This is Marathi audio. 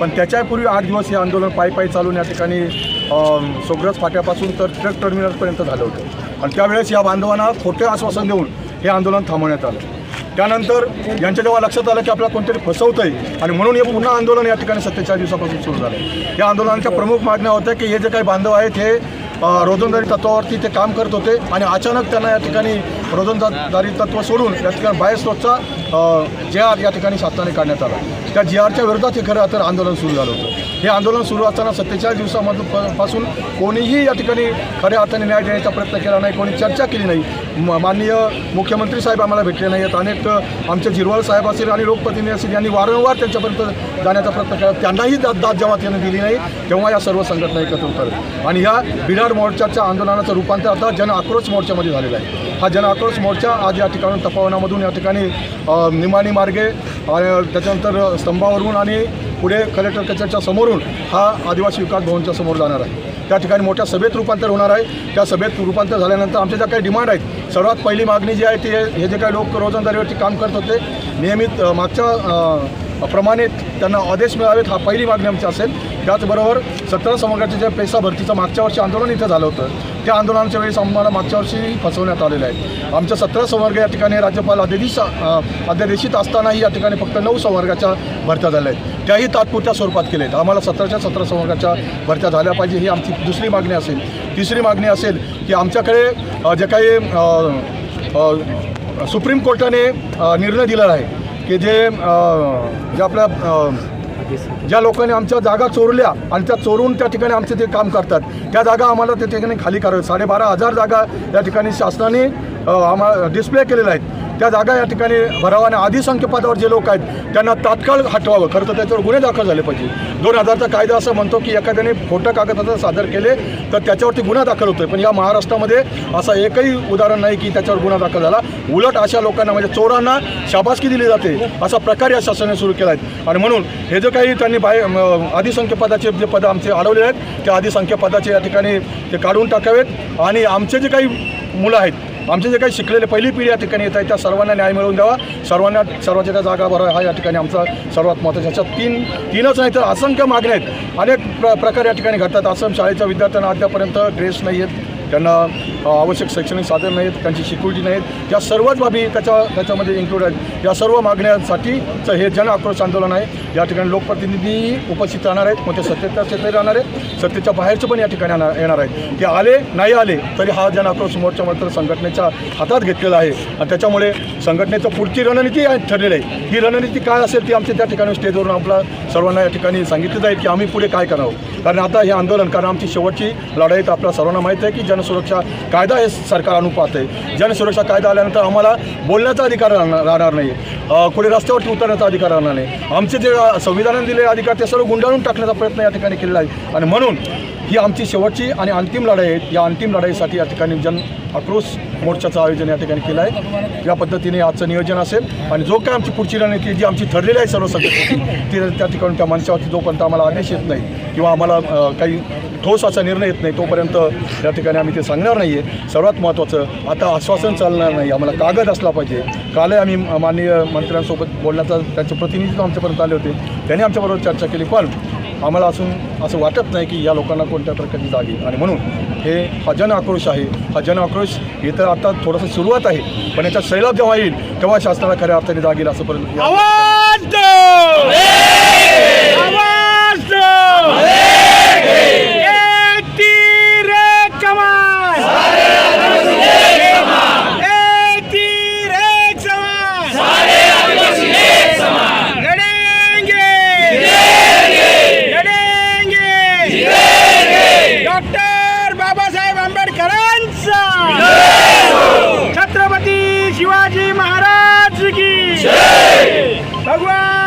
पण त्याच्यापूर्वी आठ दिवस हे आंदोलन पायी पायी चालून या ठिकाणी सोग्रस फाट्यापासून तर ट्रक टर्मिनलपर्यंत झालं होतं. आणि त्यावेळेस या बांधवांना खोटे आश्वासन देऊन हे आंदोलन थांबवण्यात आलं. त्यानंतर यांच्या जेव्हा लक्षात आलं की आपल्याला कोणतरी फसवतं आहे आणि म्हणून हे पुन्हा आंदोलन या ठिकाणी सत्तेचाळीस दिवसापासून सुरू झालं या आंदोलनाच्या प्रमुख मागण्या होत्या की हे जे काही बांधव आहेत हे रोजंदारी तत्वावरती ते काम करत होते आणि अचानक त्यांना या ठिकाणी रोजंदारी तत्व सोडून या ठिकाणी बायस्रोतचा जे आर या ठिकाणी शासनाने काढण्यात आला. त्या जी आरच्या विरोधात हे खरं तर आंदोलन सुरू झालं होतं. हे आंदोलन सुरू असताना सत्तेचाळीस दिवसामधून पासून कोणीही या ठिकाणी खऱ्या अर्थाने न्याय देण्याचा प्रयत्न केला नाही कोणी चर्चा केली नाही. माननीय मुख्यमंत्री साहेब आम्हाला भेटले नाही आहेत. अनेक आमचे जिरवाळ साहेब असतील आणि लोकप्रतिनिधी असतील यांनी वारंवार त्यांच्यापर्यंत जाण्याचा प्रयत्न केला. त्यांनाही दाद दाद जेव्हा त्यांनी दिली नाही. तेव्हा या सर्व संघटना एकत्र होतात. आणि ह्या बिराड मोर्चाच्या आंदोलनाचं रूपांतर आता जन आक्रोश मोर्चामध्ये झालेलं आहे. हा जन आक्रोश मोर्चा आज या ठिकाणी तपावनामधून या ठिकाणी निमाणी मार्गे त्याच्यानंतर स्तंभावरून आणि पुढे कलेक्टर कचेरीच्या समोरून हा आदिवासी विकास भवनच्या समोर जाणार आहे. त्या ठिकाणी मोठ्या सभेत रूपांतर होणार आहे. त्या सभेत रूपांतर झाल्यानंतर आमच्या ज्या काही डिमांड आहेत सर्वात पहिली मागणी जी आहे ती हे जे काही लोक रोजंदारीवरती काम करत होते नियमित मागच्या प्रमाणे त्यांना आदेश मिळावेत हा पहिली मागणी आमची असेल. त्याचबरोबर सतरा समग्राचे जे पैसा भरतीचं मागच्या वर्षी आंदोलन इथं झालं होतं त्या आंदोलनाच्या वेळेस आम्हाला मागच्या वर्षी फसवण्यात आलेलं आहे. आमच्या सतरा संवर्ग या ठिकाणी राज्यपाल अध्यादेश अध्यादेशित असतानाही या ठिकाणी फक्त नऊ संवर्गाच्या भरत्या झाल्या आहेत. त्याही तात्पुरत्या स्वरूपात केल्या आहेत. आम्हाला सतराच्या सतरा संवर्गाच्या भरत्या झाल्या पाहिजे ही आमची दुसरी मागणी असेल. तिसरी मागणी असेल की आमच्याकडे जे काही सुप्रीम कोर्टाने निर्णय दिलेला आहे की जे जे आपल्या ज्या लोकांनी आमच्या जागा चोरल्या आणि त्या चोरून त्या ठिकाणी आमचे ते काम करतात. त्या जागा आम्हाला त्या ठिकाणी खाली कराव्या साडेबारा हजार जागा या ठिकाणी शासनाने आम्हाला डिस्प्ले केलेल्या आहेत. त्या जागा या ठिकाणी भरावा आणि आधी जे लोक आहेत त्यांना तात्काळ हटवावं. खरं तर त्याच्यावर गुन्हे दाखल झाले पाहिजे. दोन हजारचा कायदा असं म्हणतो की एखाद्याने खोटं कागदपत्र सादर केले तर त्याच्यावरती गुन्हा दाखल होतोय. पण या महाराष्ट्रामध्ये असं एकही उदाहरण नाही की त्याच्यावर गुन्हा दाखल झाला. उलट अशा लोकांना म्हणजे चोरांना शाबासकी दिली जाते असा प्रकार या शासनाने सुरू केला आहे. आणि म्हणून हे जे काही त्यांनी बाहेर म, जे पदं आमचे अडवले आहेत त्या आदिसंख्यपदाचे या ठिकाणी ते काढून टाकावेत. आणि आमचे जे काही मुलं आहेत आमचे जे काही शिकलेले पहिली पिढी या ठिकाणी येत आहे त्या सर्वांना न्याय मिळवून द्यावा. सर्वांना सर्वांच्या त्या जागा भरावा हा या ठिकाणी आमचा सर्वात महत्त्वाचा याच्यात तीन तीनच नाही तर असंख्य मागण्या आहेत. अनेक प्र प्रकार या ठिकाणी घडतात. आसाम शाळेच्या विद्यार्थ्यांना अद्यापर्यंत ड्रेस नाही आहेत. त्यांना आवश्यक शैक्षणिक साधन नाहीत त्यांची सिक्युरिटी नाहीत या सर्वच बाबी त्याच्या त्याच्यामध्ये इन्क्लूड आहेत. या सर्व मागण्यांसाठीचं हे जन आक्रोश आंदोलन आहे. या ठिकाणी लोकप्रतिनिधी उपस्थित राहणार आहेत मग ते सत्तेच्या क्षेत्रात राहणार आहेत सत्तेच्या बाहेरचे पण या ठिकाणी येणार आहेत. ते आले नाही आले तरी हा जन आक्रोश मोर्चा मात्र संघटनेच्या हातात घेतलेला आहे. आणि त्याच्यामुळे संघटनेचं पुढची रणनीती आहे ठरलेली आहे. ही रणनीती काय असेल ती आमच्या त्या ठिकाणी स्टेजवरून आपला सर्वांना या ठिकाणी सांगितलं जाईल की आम्ही पुढे काय करावं. कारण आता हे आंदोलन कारण आमची शेवटची लढाई तर आपल्या सर्वांना माहीत आहे की जनसुरक्षा कायदा हे सरकार अनुपात आहे. जनसुरक्षा कायदा आल्यानंतर आम्हाला बोलण्याचा अधिकार राहणार नाही कुठे रस्त्यावरती उतरण्याचा अधिकार राहणार नाही. आमचे जे संविधानाने दिलेले अधिकार ते सर्व गुंडाळून टाकण्याचा प्रयत्न या ठिकाणी केलेला आहे. आणि म्हणून ही आमची शेवटची आणि अंतिम लढाई आहे. या अंतिम लढाईसाठी या ठिकाणी जन आक्रोश मोर्चाचं आयोजन या ठिकाणी केलं आहे. या पद्धतीने आजचं नियोजन असेल. आणि जो काय आमची पुढची रणनीती जी आमची ठरलेली आहे सर्व संघटनेची ती त्या ठिकाणी त्या मंचावरती जोपर्यंत आम्हाला आदेश येत नाही किंवा आम्हाला काही ठोस असा निर्णय येत नाही तोपर्यंत या ठिकाणी आम्ही ते सांगणार नाही आहे सर्वात महत्त्वाचं आता आश्वासन चालणार नाही. आम्हाला कागद असला पाहिजे. कालही आम्ही माननीय मंत्र्यांसोबत बोलण्याचा त्यांचे प्रतिनिधित्व आमच्यापर्यंत आले होते. त्यांनी आमच्याबरोबर चर्चा केली. पण आम्हाला असून असं वाटत नाही की या लोकांना कोणत्या प्रकारची जागी आणि म्हणून हे हा जन आक्रोश आहे. हा जन आक्रोश हे तर आता थोडंसं सुरुवात आहे. पण याचा सैलाब जेव्हा येईल तेव्हा शासनाला खऱ्या अर्थाने जागेल असं पर्यंत आंबेडकरांचा छत्रपती शिवाजी महाराज की भगवान